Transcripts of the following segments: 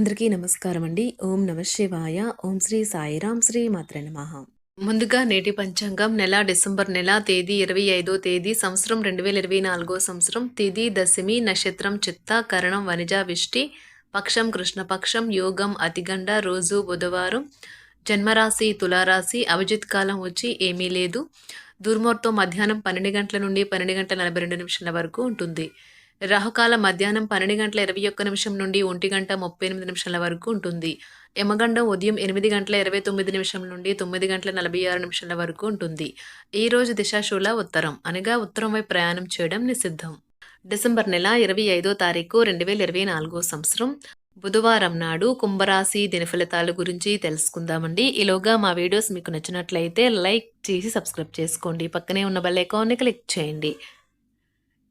అందరికీ నమస్కారం అండి. ఓం నమ శివాయ. ఓం శ్రీ సాయిరాం శ్రీ మాత్ర నమః. ముందుగా నేటి పంచాంగం నెల డిసెంబర్ నెల తేదీ ఇరవై ఐదో తేదీ సంవత్సరం రెండు వేల ఇరవై నాలుగో సంవత్సరం. తిది దశమి నక్షత్రం చిత్త కరణం వనిజ విష్టి పక్షం కృష్ణపక్షం యోగం అతిగండ రోజు బుధవారం. జన్మరాశి తులారాశి అభిజిత్ కాలం వచ్చి ఏమీ లేదు. దుర్మోర్తో మధ్యాహ్నం పన్నెండు గంటల నుండి పన్నెండు గంటల నలభై రెండు నిమిషాల వరకు ఉంటుంది. రాహుకాల మధ్యాహ్నం పన్నెండు గంటల ఇరవై ఒక్క నిమిషం నుండి ఒంటి గంట ముప్పై ఎనిమిది నిమిషాల వరకు ఉంటుంది. యమగండం ఉదయం ఎనిమిది గంటల ఇరవై తొమ్మిది నిమిషం నుండి తొమ్మిది గంటల నలభై ఆరు నిమిషాల వరకు ఉంటుంది. ఈ రోజు దిశాశూల ఉత్తరం. అనగా ఉత్తరం వైపు ప్రయాణం చేయడం నిషిద్ధం. డిసెంబర్ నెల ఇరవై ఐదో తారీఖు రెండు వేల ఇరవై నాలుగో సంవత్సరం. బుధవారం నాడు కుంభరాశి దినఫలితాల గురించి తెలుసుకుందామండి. ఈలోగా మా వీడియోస్ మీకు నచ్చినట్లయితే లైక్ చేసి సబ్స్క్రైబ్ చేసుకోండి. పక్కనే ఉన్న బెల్ ఐకాన్ని క్లిక్ చేయండి.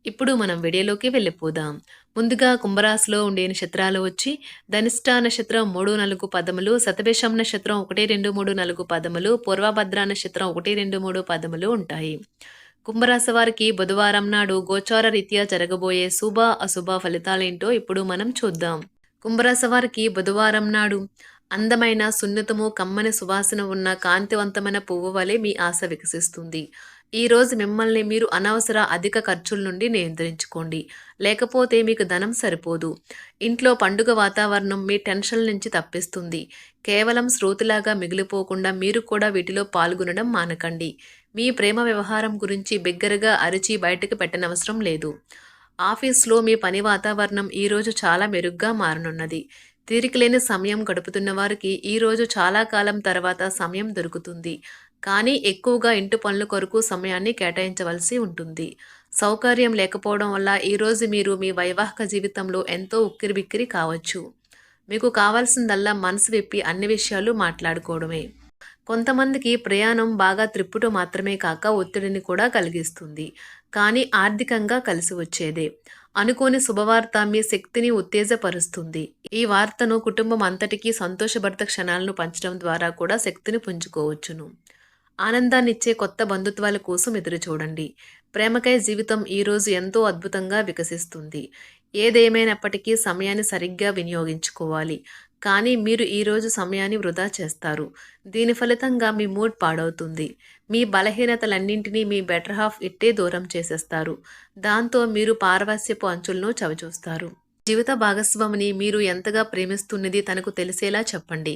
ఇప్పుడు మనం వీడియోలోకి వెళ్ళిపోదాం. ముందుగా కుంభరాశిలో ఉండే నక్షత్రాలు వచ్చి ధనిష్ట నక్షత్రం మూడు నాలుగు పదములు శతభేషం నక్షత్రం ఒకటి రెండు మూడు నాలుగు పదములు పూర్వభద్ర నక్షత్రం ఒకటి రెండు మూడు పదములు ఉంటాయి. కుంభరాశి వారికి బుధవారం నాడు గోచార రీత్యా జరగబోయే శుభ అశుభ ఫలితాలేంటో ఇప్పుడు మనం చూద్దాం. కుంభరాశి వారికి బుధవారం నాడు అందమైన సున్నితము కమ్మని సువాసన ఉన్న కాంతివంతమైన పువ్వు వలె మీ ఆశ వికసిస్తుంది. ఈరోజు మిమ్మల్ని మీరు అనవసర అధిక ఖర్చుల నుండి నియంత్రించుకోండి. లేకపోతే మీకు ధనం సరిపోదు. ఇంట్లో పండుగ వాతావరణం మీ టెన్షన్ నుంచి తప్పిస్తుంది. కేవలం శ్రోతులాగా మిగిలిపోకుండా మీరు కూడా వీటిలో పాల్గొనడం మానకండి. మీ ప్రేమ వ్యవహారం గురించి బిగ్గరగా అరిచి బయటకు పెట్టనవసరం లేదు. ఆఫీస్లో మీ పని వాతావరణం ఈరోజు చాలా మెరుగ్గా మారనున్నది. తీరికలేని సమయం గడుపుతున్న వారికి ఈరోజు చాలా కాలం తర్వాత సమయం దొరుకుతుంది. కానీ ఎక్కువగా ఇంటి పనుల కొరకు సమయాన్ని కేటాయించవలసి ఉంటుంది. సౌకర్యం లేకపోవడం వల్ల ఈరోజు మీరు మీ వైవాహిక జీవితంలో ఎంతో ఉక్కిరిబిక్కిరి కావచ్చు. మీకు కావాల్సిందల్లా మనసు విప్పి అన్ని విషయాలు మాట్లాడుకోవడమే. కొంతమందికి ప్రయాణం బాగా త్రిప్పుట మాత్రమే కాక ఒత్తిడిని కూడా కలిగిస్తుంది. కానీ ఆర్థికంగా కలిసి వచ్చేదే. అనుకోని శుభవార్త మీ శక్తిని ఉత్తేజపరుస్తుంది. ఈ వార్తను కుటుంబం అంతటికీ సంతోషభరిత క్షణాలను పంచడం ద్వారా కూడా శక్తిని పుంజుకోవచ్చును. ఆనందాన్నిచ్చే కొత్త బంధుత్వాల కోసం ఎదురు చూడండి ప్రేమకై జీవితం ఈరోజు ఎంతో అద్భుతంగా వికసిస్తుంది. ఏదేమైనప్పటికీ సమయాన్ని సరిగ్గా వినియోగించుకోవాలి. కానీ మీరు ఈరోజు సమయాన్ని వృధా చేస్తారు. దీని ఫలితంగా మీ మూడ్ పాడవుతుంది. మీ బలహీనతలన్నింటినీ మీ బెటర్ హాఫ్ ఇట్టే దూరం చేసేస్తారు. దాంతో మీరు పారవస్యపు అంచులను చవిచూస్తారు. జీవిత భాగస్వామిని మీరు ఎంతగా ప్రేమిస్తున్నది తనకు తెలిసేలా చెప్పండి.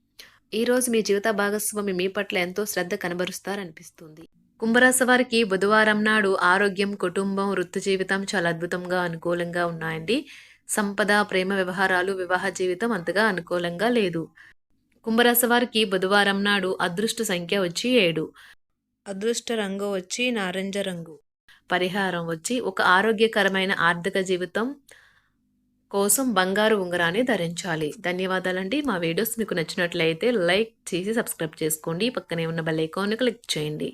ఈరోజు మీ జీవిత భాగస్వామి మీ పట్ల ఎంతో శ్రద్ధ కనబరుస్తారనిపిస్తుంది. కుంభరాశి వారికి బుధవారం నాడు ఆరోగ్యం కుటుంబం వృత్తి జీవితం చాలా అద్భుతంగా అనుకూలంగా ఉన్నాయండి. సంపద ప్రేమ వ్యవహారాలు వివాహ జీవితం అంతగా అనుకూలంగా లేదు. కుంభరాశి వారికి బుధవారం నాడు అదృష్ట సంఖ్య వచ్చి ఏడు. అదృష్ట రంగు వచ్చి నారింజ రంగు. పరిహారం వచ్చి ఒక ఆరోగ్యకరమైన ఆర్థిక జీవితం కోసం బంగారు ఉంగరాన్ని ధరించాలి. ధన్యవాదాలండి. మా వీడియోస్ మీకు నచ్చినట్లయితే లైక్ చేసి సబ్స్క్రైబ్ చేసుకోండి. పక్కనే ఉన్న బెల్ ఐకాన్ క్లిక్ చేయండి.